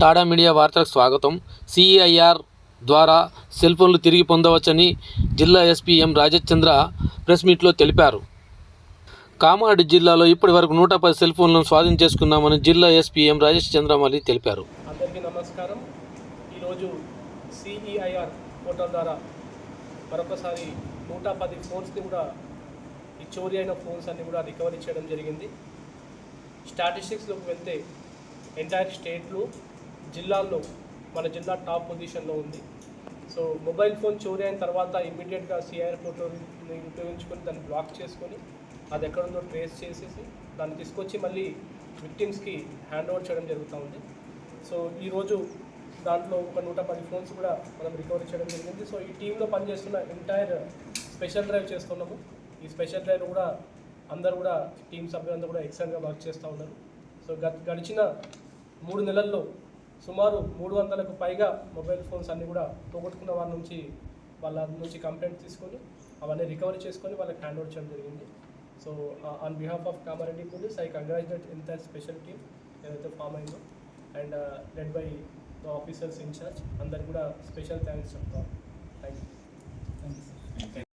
Tada media వార్తలకు స్వాగతం. CIR ద్వారా సెల్ ఫోన్లు తిరిగి పొందవచ్చని జిల్లా ఎస్పీ ఎం రాజచంద్ర ప్రెస్ మీట్లో తెలిపారు. కామారెడ్డి జిల్లాలో ఇప్పటి వరకు నూట పది సెల్ ఫోన్లను స్వాధీనం చేసుకున్నామని జిల్లా ఎస్పీ ఎం రాజేష్ చంద్రమౌళి తెలిపారు. అందరికీ నమస్కారం. ఈరోజు సిఈఐఆర్ పోర్టల్ ద్వారా మరొకసారి నూట పది ఫోన్స్ని కూడా ఈ చోరీ అయిన ఫోన్స్ అన్ని కూడా రికవరీ చేయడం జరిగింది. స్టాటిస్టిక్స్లోకి వెళ్తే ఎంటైర్ స్టేట్లు జిల్లాల్లో మన జిల్లా టాప్ పొజిషన్లో ఉంది. సో మొబైల్ ఫోన్ చోరీ అయిన తర్వాత ఇమ్మీడియట్గా సిఆర్ ఫోటోని ఉపయోగించుకొని దాన్ని బ్లాక్ చేసుకొని అది ఎక్కడుందో ట్రేస్ చేసేసి దాన్ని తీసుకొచ్చి మళ్ళీ విక్టిమ్స్కి హ్యాండ్ ఓవర్ చేయడం జరుగుతూ ఉంది. సో ఈరోజు దాంట్లో ఒక నూట పది ఫోన్స్ కూడా మనం రికవరీ చేయడం జరిగింది. సో ఈ టీంలో పనిచేస్తున్న ఎంటైర్ స్పెషల్ డ్రైవ్ చేస్తున్నాము. ఈ స్పెషల్ డ్రైవ్ కూడా అందరు కూడా టీం సభ్యులందరూ కూడా ఎక్సలెంట్గా వర్క్ చేస్తూ ఉన్నారు. సో గత గడిచిన మూడు నెలల్లో సుమారు మూడు వందలకు పైగా మొబైల్ ఫోన్స్ అన్నీ కూడా పోగొట్టుకున్న వాళ్ళ నుంచి వాళ్ళ నుంచి కంప్లైంట్ తీసుకొని అవన్నీ రికవరీ చేసుకొని వాళ్ళకి హ్యాండ్ ఓవర్ చేయడం జరిగింది. So on behalf of Kamareddy police I congratulate ఇంత స్పెషల్ టీమ్ ఏదైతే ఫామ్ అయిందో. And led by the officers in charge అందరికి కూడా స్పెషల్ థ్యాంక్స్ చెప్తాను.